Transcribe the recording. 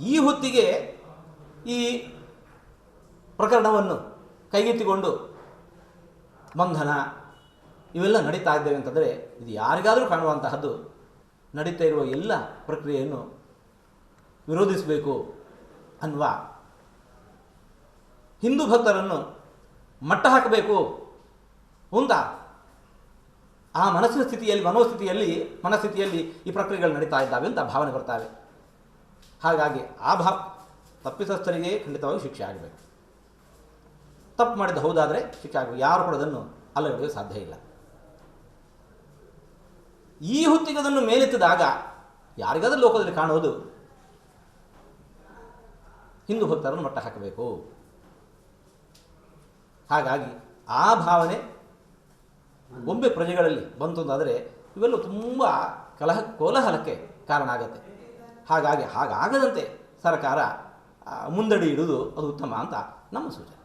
ಈ ಹೊತ್ತಿಗೆ ಈ ಪ್ರಕರಣವನ್ನು ಕೈಗೆತ್ತಿಕೊಂಡು ಬಂಧನ ಇವೆಲ್ಲ ನಡೀತಾ ಇದ್ದೇವೆ ಅಂತಂದರೆ ಇದು ಯಾರಿಗಾದರೂ ಕಾಣುವಂತಹದ್ದು ನಡೀತಾ ಇರುವ ಎಲ್ಲ ಪ್ರಕ್ರಿಯೆಯನ್ನು ವಿರೋಧಿಸಬೇಕು ಅನ್ನುವ ಹಿಂದೂ ಭಕ್ತರನ್ನು ಮಟ್ಟ ಹಾಕಬೇಕು ಅಂತ ಆ ಮನಸ್ಸಿನ ಸ್ಥಿತಿಯಲ್ಲಿ, ಮನೋಸ್ಥಿತಿಯಲ್ಲಿ, ಮನಸ್ಥಿತಿಯಲ್ಲಿ ಈ ಪ್ರಕ್ರಿಯೆಗಳು ನಡೀತಾ ಇದ್ದಾವೆ ಅಂತ ಭಾವನೆ ಬರ್ತಾವೆ ಹಾಗಾಗಿ ಆ ಭಾವ ತಪ್ಪಿತಸ್ಥರಿಗೆ ಖಂಡಿತವಾಗಿ ಶಿಕ್ಷೆ ಆಗಬೇಕು. ತಪ್ಪು ಮಾಡಿದ್ದು ಹೌದಾದರೆ ಶಿಕ್ಷೆ ಆಗಬೇಕು. ಯಾರು ಕೂಡ ಅದನ್ನು ಅಲ್ಲಗಡೆಗೆ ಸಾಧ್ಯ ಇಲ್ಲ. ಈ ಹೊತ್ತಿಗೆ ಅದನ್ನು ಮೇಲೆತ್ತಿದಾಗ ಯಾರಿಗಾದರೂ ಲೋಕದಲ್ಲಿ ಕಾಣುವುದು ಹಿಂದೂ ಭಕ್ತರನ್ನು ಮಟ್ಟ ಹಾಕಬೇಕು. ಹಾಗಾಗಿ ಆ ಭಾವನೆ ಗೊಂಬೆ ಪ್ರಜೆಗಳಲ್ಲಿ ಬಂತು ಅಂತಾದರೆ ಇವೆಲ್ಲ ತುಂಬ ಕಲಹ ಕೋಲಾಹಲಕ್ಕೆ ಕಾರಣ ಆಗುತ್ತೆ. ಹಾಗಾಗಿ ಹಾಗಾಗದಂತೆ ಸರ್ಕಾರ ಮುಂದಡಿ ಇಡುವುದು ಅದು ಉತ್ತಮ ಅಂತ ನಮ್ಮ ಸೂಚನೆ.